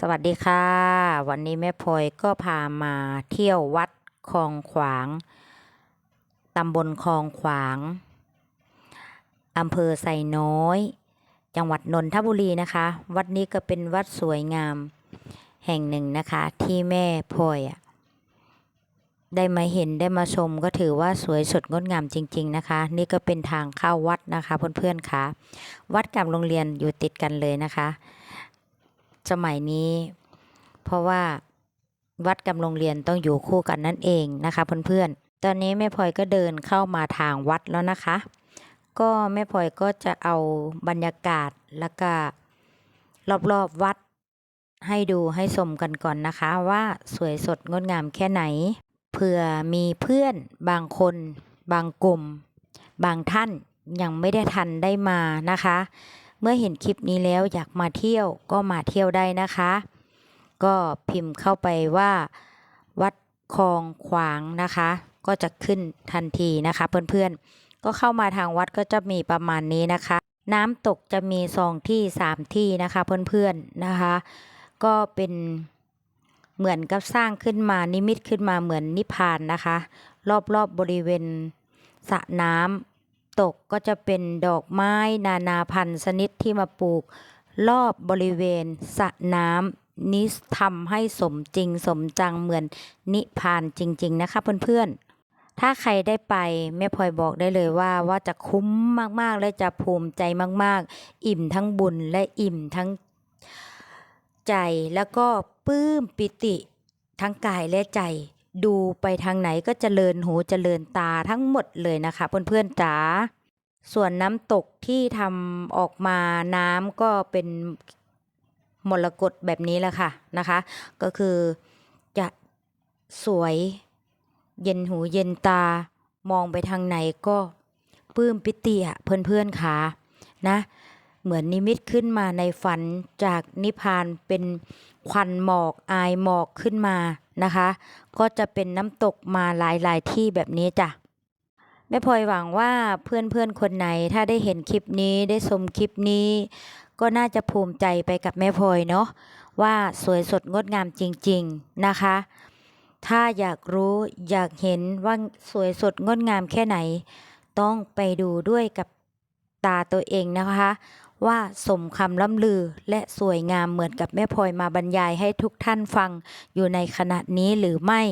สวัสดีค่ะ วันนี้แม่พลอยก็พามาเที่ยววัดคลองขวาง ตำบลคลองขวาง อำเภอไซน้อย จังหวัดนนทบุรีนะคะ วัดนี้ก็เป็นวัดสวยงาม แห่งหนึ่งนะคะที่แม่พลอยได้มาเห็นได้มาชมก็ถือว่าสวยสดงดงามจริง ๆนะคะ นี่ก็เป็นทางเข้าวัดนะคะเพื่อนๆค่ะ วัดกับโรงเรียนอยู่ติดกันเลยนะคะ สมัยนี้ เพราะว่าวัดกับโรงเรียนต้องอยู่คู่กันนั่นเองนะคะเพื่อนๆ ตอนนี้แม่พลอยก็เดินเข้ามาทางวัดแล้วนะคะ ก็แม่พลอยก็จะเอาบรรยากาศแล้วก็รอบๆวัดให้ดูให้ชมกันก่อนนะคะว่าสวยสดงดงามแค่ไหน เผื่อมีเพื่อนบางคน บางกลุ่ม บางท่านยังไม่ได้ทันได้มานะคะ เมื่อเห็นคลิปนี้แล้วอยากมาเที่ยวก็มาเที่ยวได้นะคะ ก็พิมพ์เข้าไปว่าวัดคลองขวางนะคะ ก็จะขึ้นทันทีนะคะเพื่อนๆ ก็เข้ามาทางวัดก็จะมีประมาณนี้นะคะ น้ำตกจะมีสองที่สามที่นะคะเพื่อนๆนะคะ ก็เป็นเหมือนกับสร้างขึ้นมานิมิตขึ้นมาเหมือนนิพพานนะคะ รอบๆบบริเวณสระน้ำ ตกก็จะเป็นดอกไม้นานาพันธุ์ชนิดที่มาปลูก รอบบริเวณสระน้ำนี้ทำให้สมจริงสมจังเหมือนนิพานจริง ๆ นะคะเพื่อนๆ ถ้าใครได้ไปแม่พลอยบอกได้เลยว่าว่าจะคุ้มมากๆ และจะภูมิใจมาก ๆ อิ่มทั้งบุญและอิ่มทั้งใจแล้วก็ปลื้มปิติทั้งกายและใจ ดูไปทางไหนก็เจริญหูเจริญตาทั้งหมดเลยนะคะเพื่อนๆจ๋าส่วนน้ำตกที่ทำออกมาน้ำก็เป็นมรกตแบบนี้แหละค่ะนะคะ ก็คือจะสวยเย็นหูเย็นตามองไปทางไหนก็ปลื้มปิติอะเพื่อนๆค่ะนะ เหมือนนิมิตขึ้นมาในฝันจากนิพพานเป็นควันหมอกอายหมอกขึ้นมานะคะ ก็จะเป็นน้ำตกมาหลายๆที่แบบนี้จ้ะแม่พลอยหวังว่าเพื่อนๆคนไหนถ้าได้เห็นคลิปนี้ได้ชมคลิปนี้ ก็น่าจะภูมิใจไปกับแม่พลอยเนาะว่าสวยสดงดงามจริง ๆนะคะ ถ้าอยากรู้อยากเห็นว่าสวยสดงดงามแค่ไหน ต้องไปดูด้วยกับตาตัวเองนะคะ ว่าสมคำล่ำลือและสวยงามเหมือนกับแม่พลอยมาบรรยายให้ทุกท่านฟังอยู่ในขณะนี้หรือไม่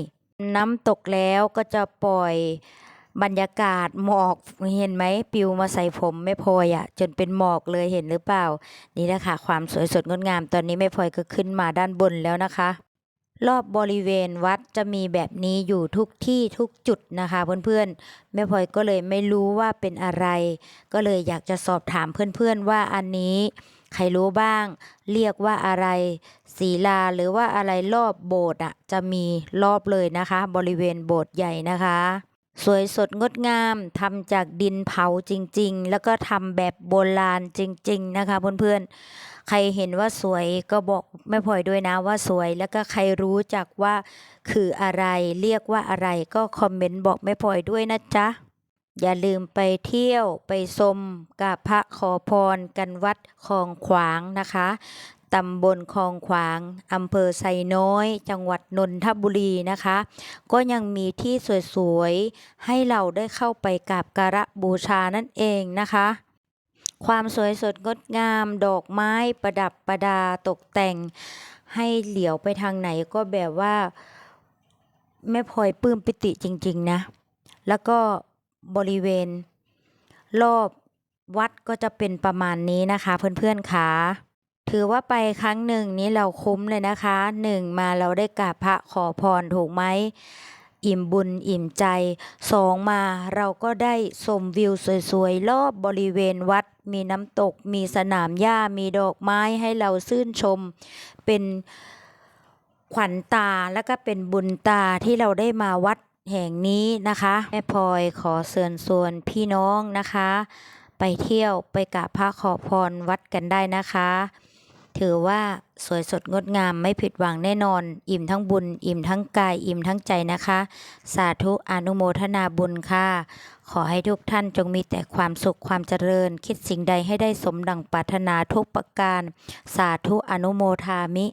น้ำตกแล้วก็จะปล่อยบรรยากาศหมอกเห็นไหมปิวมาใส่ผมแม่พลอยอะ่ะ จนเป็นหมอกเลยเห็นหรือเปล่า นี่แหละค่ะความสวยสดงดงามตอนนี้แม่พลอยก็ขึ้นมาด้านบนแล้วนะคะ รอบบริเวณวัดจะมีแบบนี้อยู่ทุกที่ทุกจุดนะคะเพื่อนๆแม่พลอยก็เลยไม่รู้ว่าเป็นอะไร ก็เลยอยากจะสอบถามเพื่อนๆว่าอันนี้ ใครรู้บ้าง เรียกว่าอะไรศีลาหรือว่าอะไรรอบโบสถ์อะจะมีรอบเลยนะคะ บริเวณโบสถ์ใหญ่นะคะ สวยสดงดงามทำจากดินเผาจริง ๆ แล้วก็ทำแบบโบราณจริง ๆ นะคะเพื่อนๆ ใครเห็นว่าสวยก็บอกแม่พลอยด้วยนะว่าสวย แล้วก็ใครรู้จักว่าคืออะไรเรียกว่าอะไรก็คอมเมนต์บอกแม่พลอยด้วยนะจ๊ะ อย่าลืมไปเที่ยวไปชมกับพระขอพรกันวัดคลองขวางนะคะ ตำบลคลองขวางอำเภอไซน้อย จังหวัดนนทบุรีนะคะ ก็ยังมีที่สวยๆ ให้เราได้เข้าไปกราบการะบูชานั่นเองนะคะ ความสวยสดงดงาม ดอกไม้ประดับประดาตกแต่ง ให้เหลียวไปทางไหนก็แบบว่าแม่พลอยปลื้มปิติจริง ๆ นะ แล้วก็บริเวณ รอบวัดก็จะเป็นประมาณนี้นะคะ เพื่อนๆค่ะ ถือว่าไปครั้งหนึ่งนี้เราคุ้มเลยนะคะหนึ่งมาเราได้กราบพระขอพรถูกไหมอิ่มบุญอิ่มใจสองมาเราก็ได้ชมวิวสวยๆ รอบบริเวณวัด มีน้ำตก มีสนามหญ้า มีดอกไม้ให้เราชื่นชม เป็นขวัญตาและก็เป็นบุญตาที่เราได้มาวัดแห่งนี้นะคะแม่พลอยขอเชิญชวนพี่น้องนะคะ ไปเที่ยวไปกราบพระขอพรวัดกันได้นะคะ ถือว่าสวยสดงดงามไม่ผิดหวังแน่นอน อิ่มทั้งบุญ อิ่มทั้งกาย อิ่มทั้งใจนะคะ สาธุอนุโมทนาบุญค่ะ ขอให้ทุกท่านจงมีแต่ความสุขความเจริญ คิดสิ่งใดให้ได้สมดังปรารถนาทุกประการ สาธุอนุโมทามิ